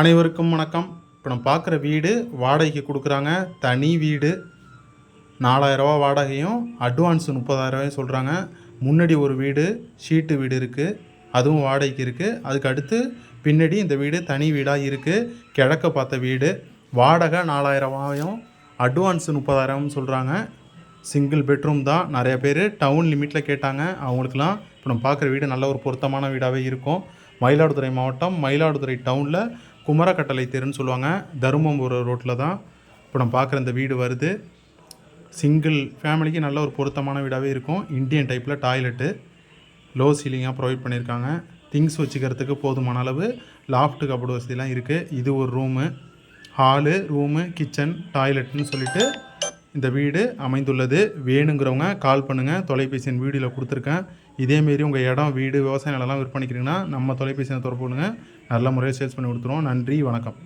அனைவருக்கும் வணக்கம். இப்போ நம்ம பார்க்குற வீடு வாடகைக்கு கொடுக்குறாங்க. தனி வீடு. நாலாயிரரூவா வாடகையும் அட்வான்ஸ் முப்பதாயிரரூவாயும் சொல்கிறாங்க முன்னாடி ஒரு வீடு ஷீட்டு வீடு இருக்குது அதுவும் வாடகைக்கு இருக்குது அதுக்கு அடுத்து பின்னாடி இந்த வீடு தனி வீடாக இருக்குது கிழக்க பார்த்த வீடு. வாடகை நாலாயிரரூவாயும் அட்வான்ஸ் முப்பதாயிரம்னு சொல்கிறாங்க சிங்கிள் பெட்ரூம் தான். நிறைய பேர் டவுன் லிமிட்டில் கேட்டாங்க. அவங்களுக்குலாம் இப்போ நம்ம பார்க்குற வீடு நல்ல ஒரு பொருத்தமான வீடாகவே இருக்கும். மயிலாடுதுறை மாவட்டம் மயிலாடுதுறை டவுனில் குமரக்கட்டளை தெருன்னு சொல்லுவாங்க. தருமபுரம் ரோட்டில் தான். இப்போ நம்ம பார்க்குற இந்த வீடு வருது. சிங்கிள் ஃபேமிலிக்கு நல்ல ஒரு பொருத்தமான வீடாகவே இருக்கும். இந்தியன் டைப்பில் டாய்லெட்டு லோ சீலிங்காக ப்ரொவைட் பண்ணியிருக்காங்க. திங்ஸ் வச்சுக்கிறதுக்கு போதுமான அளவு. லாஃப்ட் கபோர்டு வசதிலாம் இருக்குது இது ஒரு ரூமு ஹாலு ரூமு கிச்சன் டாய்லெட்னு சொல்லிட்டு இந்த வீடு அமைந்துள்ளது. வேணுங்கிறவங்க கால் பண்ணுங்கள் தொலைபேசி எண் வீடியோவில் கொடுத்துருக்கேன். இதேமாரி உங்கள் இடம் வீடு விவசாய நிலம்லாம் விற்பனைக்கிறீங்கன்னா நம்ம தொலைபேசியை தொடர்பு பண்ணுங்கள் நல்ல முறையில் சேல்ஸ் பண்ணி கொடுத்துருவோம். நன்றி வணக்கம்.